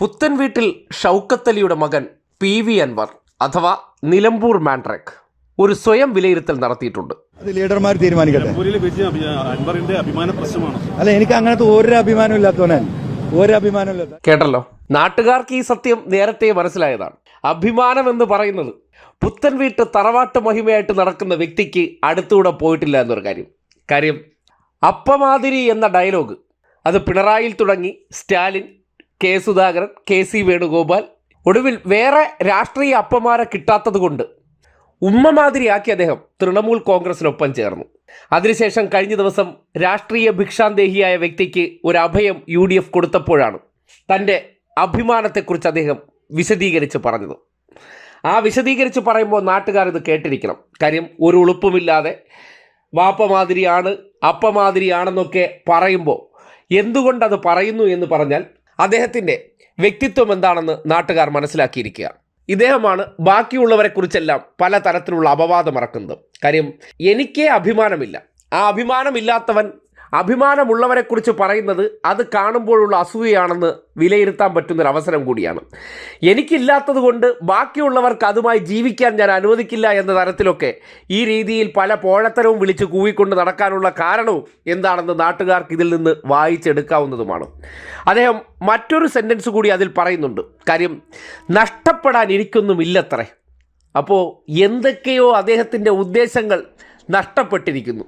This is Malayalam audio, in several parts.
പുത്തൻ വീട്ടിൽ ഷൗക്കത്തലിയുടെ മകൻ പി വി അൻവർ അഥവാ നിലമ്പൂർ മാൻട്രക് ഒരു സ്വയം വിലയിരുത്തൽ നടത്തിയിട്ടുണ്ട്. അത് ലീഡർമാർ തീരുമാനിക്കട്ടെ? നിലമ്പൂരിലെ വിജയം അൻവറിന്റെ അഭിമാന പ്രശ്നമാണ്. അല്ല എനിക്ക് അങ്ങനത്തെ ഒരു അഭിമാനം ഇല്ലാത്തവനാണ് ഒരു അഭിമാനം ഇല്ലാത്ത കേട്ടല്ലോ? നാട്ടുകാർക്ക് ഈ സത്യം നേരത്തെ മനസ്സിലായതാണ്. അഭിമാനം എന്ന് പറയുന്നത് പുത്തൻ വീട്ട് തറവാട്ട് മഹിമയായിട്ട് നടക്കുന്ന വ്യക്തിക്ക് അടുത്തുകൂടെ പോയിട്ടില്ല എന്നൊരു കാര്യം. കാര്യം അപ്പമാതിരി എന്ന ഡയലോഗ് അത് പിണറായിൽ തുടങ്ങി Stalin K Sudhakaran K C Venugopal. ഒടുവിൽ വേറെ രാഷ്ട്രീയ അപ്പമാരെ കിട്ടാത്തത് കൊണ്ട് ഉമ്മ മാതിരിയാക്കി അദ്ദേഹം തൃണമൂൽ കോൺഗ്രസിനൊപ്പം ചേർന്നു. അതിനുശേഷം കഴിഞ്ഞ ദിവസം രാഷ്ട്രീയ ഭിക്ഷാന്തേഹിയായ വ്യക്തിക്ക് ഒരു അഭയം യു ഡി എഫ് കൊടുത്തപ്പോഴാണ് തന്റെ അഭിമാനത്തെക്കുറിച്ച് അദ്ദേഹം വിശദീകരിച്ച് പറഞ്ഞത്. ആ വിശദീകരിച്ച് പറയുമ്പോൾ നാട്ടുകാർ ഇത് കേട്ടിരിക്കണം. കാര്യം ഒരു ഉളുപ്പുമില്ലാതെ വാപ്പ മാതിരിയാണ് അപ്പ മാതിരിയാണെന്നൊക്കെ പറയുമ്പോൾ എന്തുകൊണ്ടത് പറയുന്നു എന്ന് പറഞ്ഞാൽ അദ്ദേഹത്തിന്റെ വ്യക്തിത്വം എന്താണെന്ന് നാട്ടുകാർ മനസ്സിലാക്കിയിരിക്കുക. ഇദ്ദേഹമാണ് ബാക്കിയുള്ളവരെ കുറിച്ചെല്ലാം പല തരത്തിലുള്ള അപവാദം ഇറക്കുന്നത്. കാര്യം എനിക്കേ അഭിമാനമില്ല. ആ അഭിമാനമില്ലാത്തവൻ അഭിമാനമുള്ളവരെക്കുറിച്ച് പറയുന്നത് അത് കാണുമ്പോഴുള്ള അസൂയയാണെന്ന് വിലയിരുത്താൻ പറ്റുന്നൊരവസരം കൂടിയാണ്. എനിക്കില്ലാത്തത് കൊണ്ട് ബാക്കിയുള്ളവർക്ക് അതുമായി ജീവിക്കാൻ ഞാൻ അനുവദിക്കില്ല എന്ന തരത്തിലൊക്കെ ഈ രീതിയിൽ പല പോഴത്തരവും വിളിച്ച് കൂവിക്കൊണ്ട് നടക്കാനുള്ള കാരണവും എന്താണെന്ന് നാട്ടുകാർക്ക് ഇതിൽ നിന്ന് വായിച്ചെടുക്കാവുന്നതുമാണ്. അദ്ദേഹം മറ്റൊരു സെന്റൻസ് കൂടി അതിൽ പറയുന്നുണ്ട്. കാര്യം നഷ്ടപ്പെടാൻ എനിക്കൊന്നുമില്ലത്രേ അപ്പോൾ എന്തൊക്കെയോ അദ്ദേഹത്തിന്റെ ഉദ്ദേശങ്ങൾ നഷ്ടപ്പെട്ടിരിക്കുന്നു.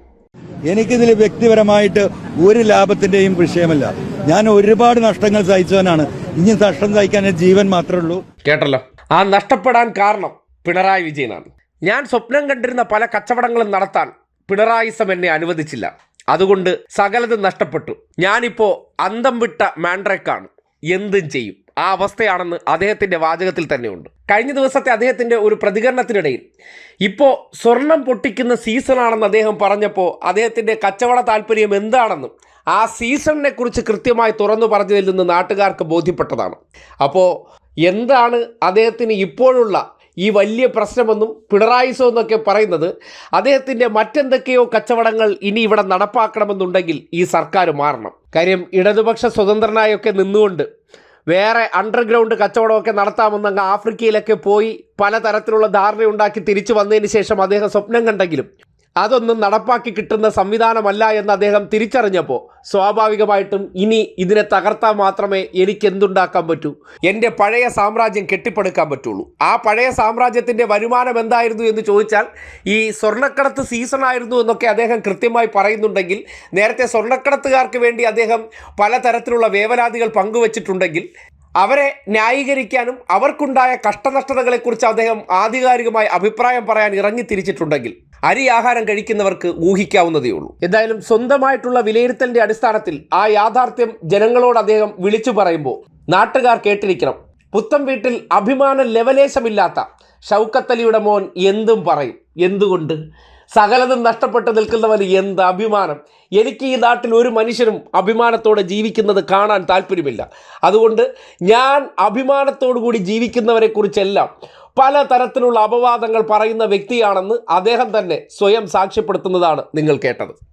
എനിക്കിതിൽ വ്യക്തിപരമായിട്ട് ഒരു ലാഭത്തിന്റെയും വിഷയമല്ല. ഞാൻ ഒരുപാട് നഷ്ടങ്ങൾ സഹിച്ചവനാണ്. ഇനി നഷ്ടം സഹിക്കാൻ ജീവൻ മാത്രമേ ഉള്ളൂ. കേട്ടല്ലോ. ആ നഷ്ടപ്പെടാൻ കാരണം പിണറായി വിജയനാണ്. ഞാൻ സ്വപ്നം കണ്ടിരുന്ന പല കച്ചവടങ്ങളും നടത്താൻ പിണറായിസം എന്നെ അനുവദിച്ചില്ല. അതുകൊണ്ട് സകലത് നഷ്ടപ്പെട്ടു. ഞാനിപ്പോ അന്തം വിട്ട മാൻഡ്രക്കാണ് എന്തും ചെയ്യും. ആ അവസ്ഥയാണെന്ന് അദ്ദേഹത്തിന്റെ വാചകത്തിൽ തന്നെയുണ്ട്. കഴിഞ്ഞ ദിവസത്തെ അദ്ദേഹത്തിന്റെ ഒരു പ്രതികരണത്തിനിടയിൽ ഇപ്പോൾ സ്വർണം പൊട്ടിക്കുന്ന സീസണാണെന്ന് അദ്ദേഹം പറഞ്ഞപ്പോൾ അദ്ദേഹത്തിന്റെ കച്ചവട താല്പര്യം എന്താണെന്നും ആ സീസണിനെ കുറിച്ച് കൃത്യമായി തുറന്നു പറഞ്ഞതിൽ നിന്ന് നാട്ടുകാർക്ക് ബോധ്യപ്പെട്ടതാണ്. അപ്പോൾ എന്താണ് അദ്ദേഹത്തിന് ഇപ്പോഴുള്ള ഈ വലിയ പ്രശ്നമെന്നും പിണറായിസോ എന്നൊക്കെ പറയുന്നത് അദ്ദേഹത്തിന്റെ മറ്റെന്തൊക്കെയോ കച്ചവടങ്ങൾ ഇനി ഇവിടെ നടപ്പാക്കണമെന്നുണ്ടെങ്കിൽ ഈ സർക്കാർ മാറണം. കാര്യം ഇടതുപക്ഷ സ്വതന്ത്രനായൊക്കെ നിന്നുകൊണ്ട് വേറെ അണ്ടർഗ്രൗണ്ട് കച്ചവടമൊക്കെ നടത്താമെന്നങ്ങ് ആഫ്രിക്കയിലൊക്കെ പോയി പലതരത്തിലുള്ള ധാരണയുണ്ടാക്കി തിരിച്ചു വന്നതിന് ശേഷം അദ്ദേഹം സ്വപ്നം കണ്ടെങ്കിലും അതൊന്നും നടപ്പാക്കി കിട്ടുന്ന സംവിധാനമല്ല എന്ന് അദ്ദേഹം തിരിച്ചറിഞ്ഞപ്പോൾ സ്വാഭാവികമായിട്ടും ഇനി ഇതിനെ തകർത്താൽ മാത്രമേ എനിക്ക് എന്തുണ്ടാക്കാൻ പറ്റൂ? എന്റെ പഴയ സാമ്രാജ്യം കെട്ടിപ്പടുക്കാൻ പറ്റുള്ളൂ. ആ പഴയ സാമ്രാജ്യത്തിന്റെ വരുമാനം എന്തായിരുന്നു എന്ന് ചോദിച്ചാൽ ഈ സ്വർണക്കടത്ത് സീസൺ ആയിരുന്നു എന്നൊക്കെ അദ്ദേഹം കൃത്യമായി പറയുന്നുണ്ടെങ്കിൽ നേരത്തെ സ്വർണക്കടത്തുകാർക്ക് വേണ്ടി അദ്ദേഹം പലതരത്തിലുള്ള വേവലാതികൾ പങ്കുവച്ചിട്ടുണ്ടെങ്കിൽ അവരെ ന്യായീകരിക്കാനും അവർക്കുണ്ടായ കഷ്ടനഷ്ടതകളെക്കുറിച്ച് അദ്ദേഹം ആധികാരികമായി അഭിപ്രായം പറയാൻ ഇറങ്ങി തിരിച്ചിട്ടുണ്ടെങ്കിൽ അരി ആഹാരം കഴിക്കുന്നവർക്ക് ഊഹിക്കാവുന്നതേ ഉള്ളൂ. എന്തായാലും സ്വന്തമായിട്ടുള്ള വിലയിരുത്തലിന്റെ അടിസ്ഥാനത്തിൽ ആ യാഥാർത്ഥ്യം ജനങ്ങളോട് അദ്ദേഹം വിളിച്ചു പറയുമ്പോൾ നാട്ടുകാർ കേട്ടിരിക്കണം. പുത്തം വീട്ടിൽ അഭിമാന ലെവലേശമില്ലാത്ത ഷൗക്കത്തലിയുടെ മോൻ എന്തും പറയും. എന്തുകൊണ്ട്? സകലതും നഷ്ടപ്പെട്ട് നിൽക്കുന്നവന് എന്ത് അഭിമാനം? എനിക്ക് ഈ നാട്ടിൽ ഒരു മനുഷ്യനും അഭിമാനത്തോടെ ജീവിക്കുന്നത് കാണാൻ താല്പര്യമില്ല. അതുകൊണ്ട് ഞാൻ അഭിമാനത്തോടു കൂടി ജീവിക്കുന്നവരെ കുറിച്ചെല്ലാം പല തരത്തിലുള്ള അപവാദങ്ങൾ പറയുന്ന വ്യക്തിയാണെന്ന് അദ്ദേഹം തന്നെ സ്വയം സാക്ഷ്യപ്പെടുത്തുന്നതാണ് നിങ്ങൾ കേട്ടത്.